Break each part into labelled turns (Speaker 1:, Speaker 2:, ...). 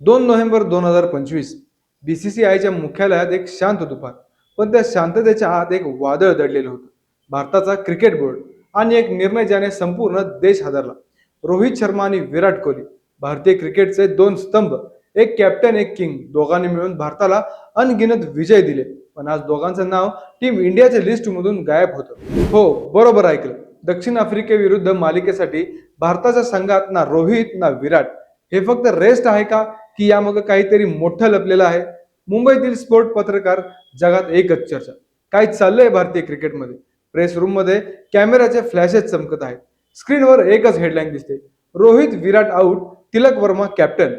Speaker 1: दोन नोव्हेंबर दोन हजार पंचवीस बी सी सी आयच्या मुख्यालयात एक शांत दुपार. पण त्या शांततेच्या आत एक वादळ दडलेलं होतं. भारताचा क्रिकेट बोर्ड आणि एक निर्णय ज्याने संपूर्ण देश हादरला. रोहित शर्मा आणि विराट कोहली भारतीय क्रिकेटचे दोन स्तंभ एक कॅप्टन एक किंग दोघांनी मिळून भारताला अनगिनत विजय दिले. पण आज दोघांचं नाव टीम इंडियाच्या लिस्टमधून गायब होतं. हो बरोबर ऐकलं. दक्षिण आफ्रिकेविरुद्ध मालिकेसाठी भारताच्या संघात ना रोहित ना विराट. हे फक्त रेस्ट आहे का? की यामागं काहीतरी मोठं लपलेलं आहे. मुंबईतील स्पोर्ट पत्रकार जगात एकच चर्चा. काय चाललंय भारतीय क्रिकेटमध्ये? प्रेस रूममध्ये फ्लॅशेस चमकत आहेत. स्क्रीनवर एकच हेडलाईन दिसते. रोहित विराट आऊट तिलक वर्मा कॅप्टन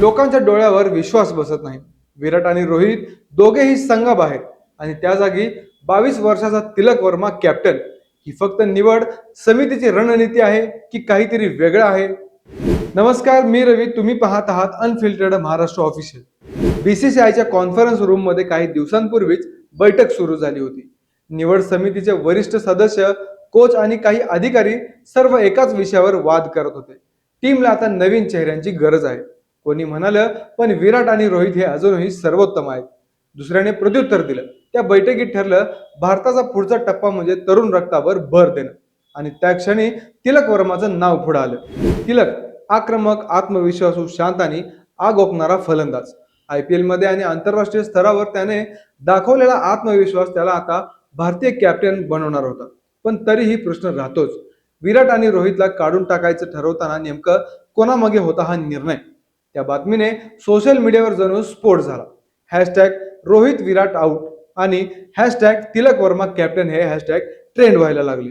Speaker 1: लोकांच्या डोळ्यावर विश्वास बसत नाही. विराट आणि रोहित दोघेही संघाबाहेर आणि त्या जागी बावीस वर्षाचा तिलक वर्मा कॅप्टन ही फक्त निवड समितीची रणनीती आहे की काहीतरी वेगळं आहे? नमस्कार मी रवी. तुम्ही पाहत आहात अनफिल्टर्ड महाराष्ट्र ऑफिशियल बीसीसीआयच्या कॉन्फरन्स रूममध्ये काही दिवसांपूर्वीच बैठक सुरू झाली होती. निवड समितीचे वरिष्ठ सदस्य कोच आणि काही अधिकारी सर्व एकाच विषयावर वाद करत होते. टीमला आता नवीन चेहऱ्यांची गरज आहे. कोणी म्हणालं पण विराट आणि रोहित हे अजूनही सर्वोत्तम आहेत. दुसऱ्याने प्रत्युत्तर दिलं. त्या बैठकीत ठरलं भारताचा पुढचा टप्पा म्हणजे तरुण रक्तावर भर देणं. आणि त्या क्षणी तिलक वर्माचं नाव पुढे आलं. तिलक आक्रमक आत्मविश्वासू शांत आणि आग ओकणारा फलंदाज. आय पी एलमध्ये आणि आंतरराष्ट्रीय स्तरावर त्याने दाखवलेला आत्मविश्वास त्याला आता भारतीय कॅप्टन बनवणार होता. पण तरीही प्रश्न राहतोच. विराट आणि रोहितला काढून टाकायचं ठरवताना नेमकं कोणामागे होता हा निर्णय? त्या बातमीने सोशल मीडियावर जणू स्फोट झाला. हॅशटॅग रोहित विराट आऊट आणि हॅशटॅग तिलक वर्मा कॅप्टन हे हॅशटॅग ट्रेंड व्हायला लागले.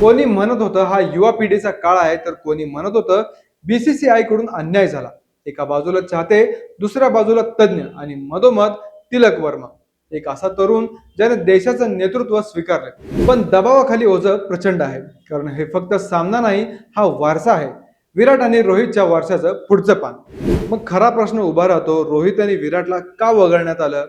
Speaker 1: कोणी म्हणत होतं हा युवा पिढीचा काळ आहे तर कोणी म्हणत होतं बीसीसीआयकडून अन्याय झाला. एका बाजूला चाहते दुसऱ्या बाजूला तज्ज्ञ आणि मधोमध तिलक वर्मा. एक असा तरुण ज्याने देशाचं नेतृत्व स्वीकारले. पण दबावाखाली ओझं प्रचंड आहे. कारण हे फक्त सामना नाही हा वारसा आहे. विराट आणि रोहितच्या वारशाचं पुढचं पान. मग खरा प्रश्न उभा राहतो रोहित आणि विराटला का वगळण्यात आलं?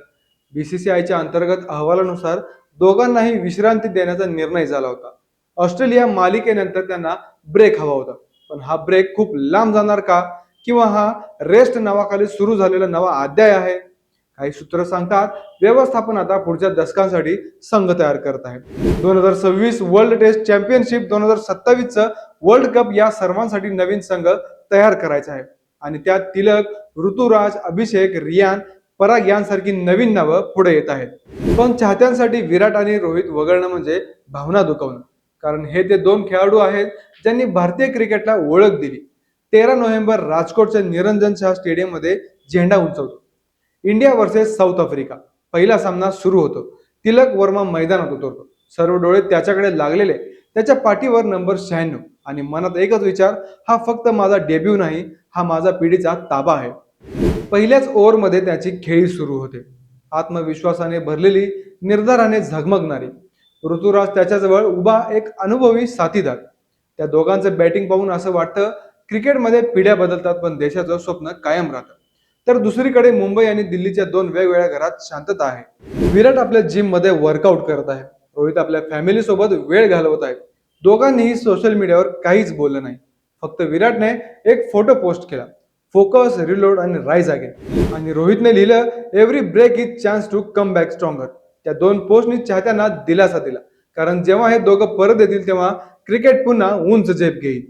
Speaker 1: बीसीसीआयच्या अंतर्गत अहवालानुसार दोघांनाही विश्रांती देण्याचा निर्णय झाला होता. ऑस्ट्रेलिया मालिकेनंतर त्यांना ब्रेक हवा होता. पण हा ब्रेक खूप लांब जाणार का? किंवा हा रेस्ट नावाखाली सुरू झालेला नवा अध्याय आहे? काही सूत्र सांगतात व्यवस्थापन आता पुढच्या दशकांसाठी संघ तयार करत आहे दोन हजार सव्वीस वर्ल्ड टेस्ट चॅम्पियनशिप दोन हजार सत्तावीसचं वर्ल्ड कप या सर्वांसाठी नवीन संघ तयार करायचा आहे. आणि त्यात तिलक ऋतुराज अभिषेक रियान पराग यांसारखी नवीन नावं पुढे येत आहेत. पण चाहत्यांसाठी विराट आणि रोहित वगळणं म्हणजे भावना दुखवणं. कारण हे ते दोन खेळाडू आहेत ज्यांनी भारतीय क्रिकेटला ओळख दिली तेरा नोव्हेंबर राजकोटच्या निरंजन शाह स्टेडियममध्ये झेंडा उंचवतो. इंडिया वर्सेस साऊथ आफ्रिका पहिला सामना सुरू होतो. तिलक वर्मा मैदानात उतरतो. सर्व डोळे त्याच्याकडे लागलेले त्याच्या पाठीवर नंबर शहाण्णव. आणि मनात एकच विचार हा फक्त माझा डेब्यू नाही हा माझा पिढीचा ताबा आहे. पहिल्याच ओव्हरमध्ये त्याची खेळी सुरू होते. आत्मविश्वासाने भरलेली निर्धाराने झगमगणारी ऋतुराज त्याच्याजवळ उभा एक अनुभवी साथीदार. त्या दोघांचं बॅटिंग पाहून असं वाटतं क्रिकेटमध्ये पिढ्या बदलतात पण देशाचं स्वप्न कायम राहतं. तर दुसरीकडे मुंबई आणि दिल्लीच्या दोन वेगवेगळ्या घरात शांतता आहे. विराट आपल्या जिममध्ये वर्कआउट करत आहे. रोहित आपल्या फॅमिली सोबत वेळ घालवत आहे. दोघांनीही सोशल मीडियावर काहीच बोललं नाही. फक्त विराटने एक फोटो पोस्ट केला. फोकस रिलोड आणि राईज अगेन आणि रोहितने लिहिलं every break is chance to come back stronger त्या दोन पोस्टनी चाहत्यांना दिलासा दिला. कारण जेव्हा हे दोघं परत येतील तेव्हा क्रिकेट पुन्हा उंच झेप घेईल.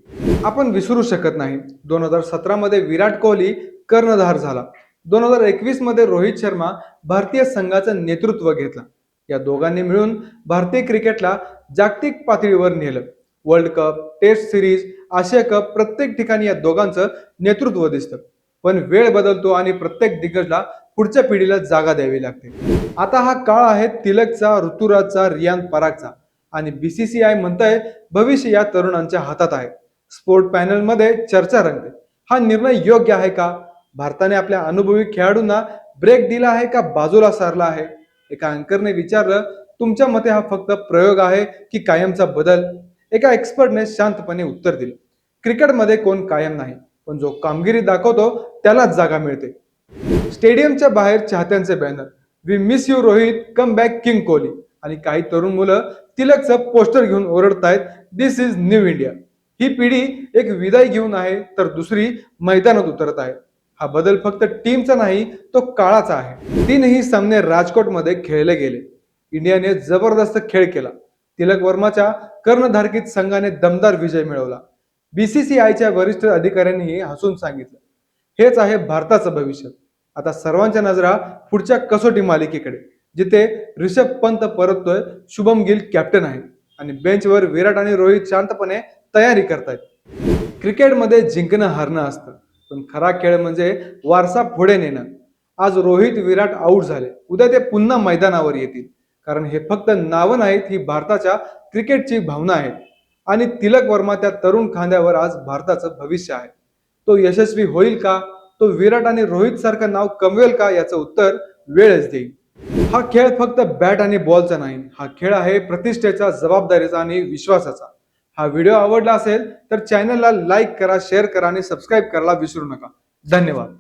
Speaker 1: आपण विसरू शकत नाही. दोन हजार सतरामध्ये विराट कोहली कर्णधार झाला. दोन हजार एकवीसमध्ये रोहित शर्मा भारतीय संघाचं नेतृत्व घेतलं. या दोघांनी मिळून भारतीय क्रिकेटला जागतिक पातळीवर नेलं. वर्ल्ड कप टेस्ट सिरीज आशिया कप प्रत्येक ठिकाणी या दोघांचं नेतृत्व दिसतं. पण वेळ बदलतो आणि प्रत्येक दिग्गजला पुढच्या पिढीला जागा द्यावी लागते. आता हा काळ आहे तिलकचा ऋतुराजचा रियान परागचा. आणि बीसीसीआय म्हणतंय भविष्य या तरुणांच्या हातात आहे. स्पोर्ट पॅनलमध्ये चर्चा रंगते. हा निर्णय योग्य आहे का? भारताने आपल्या अनुभवी खेळाडूंना ब्रेक दिला आहे का? बाजूला सारला आहे. एका अँकरने विचारलं तुमच्या मते हा फक्त प्रयोग आहे की कायमचा बदल? एका एक्सपर्टने शांतपणे उत्तर दिलं क्रिकेटमध्ये कोण कायम नाही पण जो कामगिरी दाखवतो त्यालाच जागा मिळते. स्टेडियमच्या बाहेर चाहत्यांचे banner we miss you Rohit come back king Kohli आणि काही तरुण मुलं तिलकचं पोस्टर घेऊन ओरडतायत दिस इज न्यू इंडिया ही पिढी एक विदाई घेऊन आहे तर दुसरी मैदानात उतरत आहे. हा बदल फक्त टीमचा नाही तो काळाचा आहे. तीनही सामने राजकोटमध्ये खेळले गेले. इंडियाने जबरदस्त खेळ केला. तिलक वर्माच्या कर्णधारकीत संघाने दमदार विजय मिळवला. बीसीसीआयच्या वरिष्ठ अधिकाऱ्यांनीही हसून सांगितलं. हेच आहे भारताचं भविष्य. आता सर्वांच्या नजरा पुढच्या कसोटी मालिकेकडे जिथे रिषभ पंत परततोय शुभम गिल कॅप्टन आहे. आणि बेंचवर विराट आणि रोहित शांतपणे तयारी करतायत. क्रिकेटमध्ये जिंकणं हारणं असतं पण खरा खेळ म्हणजे वारसा पुढे नेणं. आज रोहित विराट आऊट झाले. उद्या ते पुन्हा मैदानावर येतील. कारण हे फक्त नावं नाहीत ही भारताच्या क्रिकेटची भावना आहे आणि तिलक वर्मा त्या तरुण खांद्यावर आज भारताचं भविष्य आहे. तो यशस्वी होईल का? तो विराट आणि रोहित सारखं नाव कमवेल का याचं उत्तर वेळच देईल हा खेळ फक्त बॅट आणि बॉलचा नाही हा खेळ आहे प्रतिष्ठेचा जबाबदारीचा आणि विश्वासाचा. हा व्हिडिओ आवडला असेल तर चॅनलला लाईक करा शेअर करा आणि सबस्क्राईब करायला विसरू नका. धन्यवाद.